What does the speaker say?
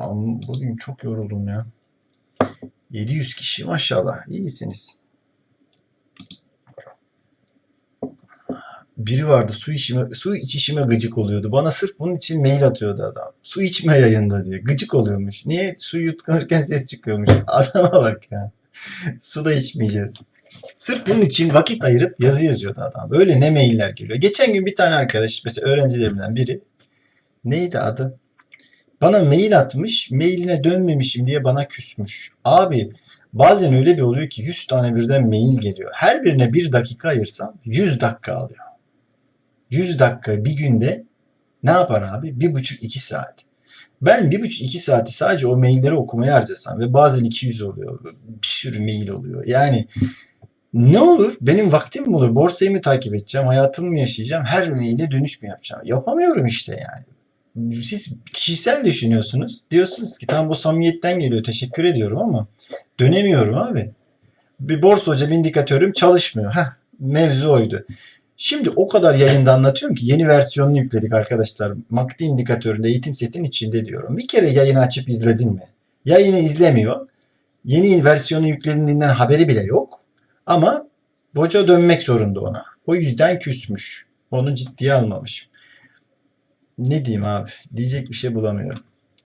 Ama bugün çok yoruldum ya. 700 kişi maşallah. İyisiniz. Biri vardı su içime, su içişime gıcık oluyordu. Bana sırf bunun için mail atıyordu adam. Su içme yayında diye. Gıcık oluyormuş. Niye? Su yutkanırken ses çıkıyormuş. Adama bak ya. Su da içmeyeceğiz. Sırf bunun için vakit ayırıp yazı yazıyordu adam. Öyle ne mailler geliyor. Geçen gün bir tane arkadaş mesela öğrencilerimden biri neydi adı? Bana mail atmış. Mailine dönmemişim diye bana küsmüş. Abi bazen öyle bir oluyor ki 100 tane birden mail geliyor. Her birine bir dakika ayırsam 100 dakika alıyor. 100 dakika bir günde ne yapar abi? Bir buçuk iki saat. Ben bir buçuk iki saati sadece o mailleri okumaya harcasam ve bazen 200 oluyor. Bir sürü mail oluyor. Yani ne olur? Benim vaktim mi olur? Borsayı mı takip edeceğim? Hayatımı mı yaşayacağım? Her maile dönüş mü yapacağım? Yapamıyorum işte yani. Siz kişisel düşünüyorsunuz. Diyorsunuz ki tam bu samimiyetten geliyor. Teşekkür ediyorum ama dönemiyorum abi. Bir borsa hoca bir indikatörüm çalışmıyor. Heh, mevzu oydu. Şimdi o kadar yayında anlatıyorum ki yeni versiyonunu yükledik arkadaşlar. MACD indikatöründe eğitim setin içinde diyorum. Bir kere yayını açıp izledin mi? Yayını izlemiyor. Yeni versiyonu yüklediğinden haberi bile yok. Ama boca dönmek zorunda ona. O yüzden küsmüş. Onu ciddiye almamış. Ne diyeyim abi? Diyecek bir şey bulamıyorum.